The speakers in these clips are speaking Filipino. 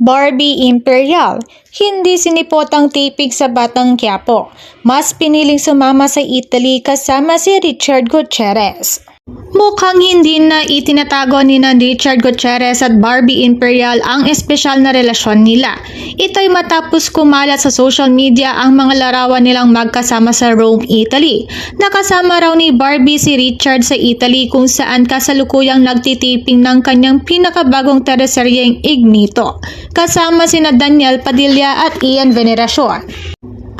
Barbie Imperial, hindi sinipotang tipig sa Batang Quiapo. Mas piniling sumama sa Italy kasama si Richard Gutierrez. Mukhang hindi na itinatago ni na Richard Gutierrez at Barbie Imperial ang espesyal na relasyon nila. Ito'y matapos kumalat sa social media ang mga larawan nilang magkasama sa Rome, Italy. Nakasama raw ni Barbie si Richard sa Italy kung saan kasalukuyang nagtitiping ng kanyang pinakabagong teleseryeng Ignito. Kasama sina Daniel Padilla at Ian Veneracion.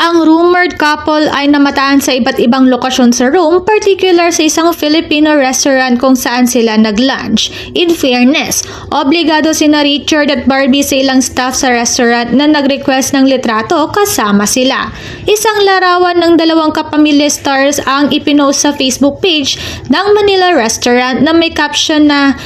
Ang rumored couple ay namataan sa iba't ibang lokasyon sa Rome, particular sa isang Filipino restaurant kung saan sila nag-lunch. In fairness, obligado sina Richard at Barbie sa ilang staff sa restaurant na nag-request ng litrato kasama sila. Isang larawan ng dalawang kapamilya stars ang ipinost sa Facebook page ng Manila Restaurant na may caption na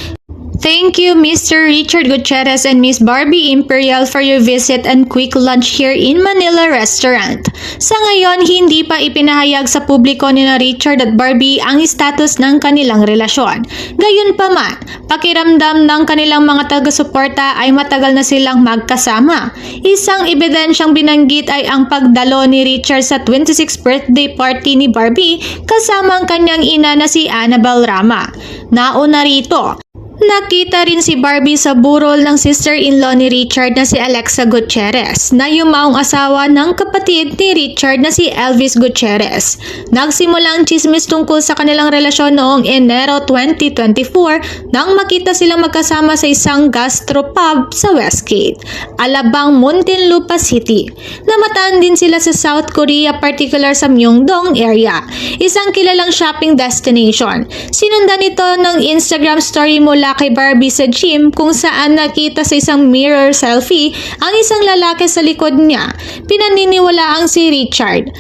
Thank you, Mr. Richard Gutierrez and Miss Barbie Imperial for your visit and quick lunch here in Manila Restaurant. Sa ngayon, hindi pa ipinahayag sa publiko ni na Richard at Barbie ang status ng kanilang relasyon. Gayunpaman, pakiramdam ng kanilang mga taga-suporta ay matagal na silang magkasama. Isang ebidensyang binanggit ay ang pagdalo ni Richard sa 26th birthday party ni Barbie kasama ang kanyang ina na si Annabel Rama. Nauna rito, Nakita rin si Barbie sa burol ng sister-in-law ni Richard na si Alexa Gutierrez na yumaong asawa ng kapatid ni Richard na si Elvis Gutierrez. Nagsimula ang chismis tungkol sa kanilang relasyon noong Enero 2024 nang makita silang magkasama sa isang gastropub sa Westgate, Alabang Muntinlupa City. Namataan din sila sa South Korea particular sa Myeongdong area, isang kilalang shopping destination. Sinundan ito ng Instagram story mula kay Barbie sa gym kung saan nakita sa isang mirror selfie ang isang lalaki sa likod niya. Pinaniniwalaang si Richard.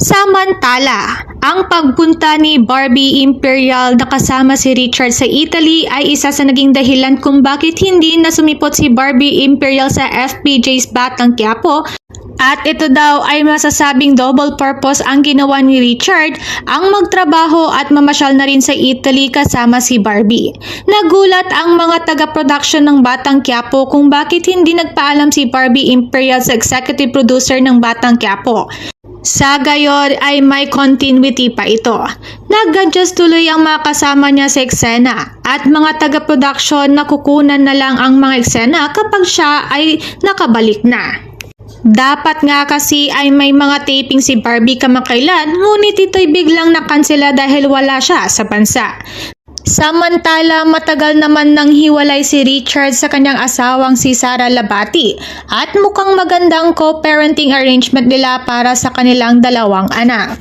Samantala, ang pagpunta ni Barbie Imperial na kasama si Richard sa Italy ay isa sa naging dahilan kung bakit hindi na sumipot si Barbie Imperial sa FPJ's Batang Quiapo at ito daw ay masasabing double purpose ang ginawa ni Richard ang magtrabaho at mamasyal na rin sa Italy kasama si Barbie. Nagulat ang mga taga-production ng Batang Quiapo kung bakit hindi nagpaalam si Barbie Imperial sa executive producer ng Batang Quiapo. Sa gayon ay may continuity pa ito. Nag-adjust tuloy ang mga kasama niya sa eksena at mga taga-production na kukunan na lang ang mga eksena kapag siya ay nakabalik na. Dapat nga kasi ay may mga taping si Barbie kamakailan ngunit ito'y biglang nakansela dahil wala siya sa bansa. Samantala, matagal naman nang hiwalay si Richard sa kanyang asawang si Sara Labati at mukhang magandang co-parenting arrangement nila para sa kanilang dalawang anak.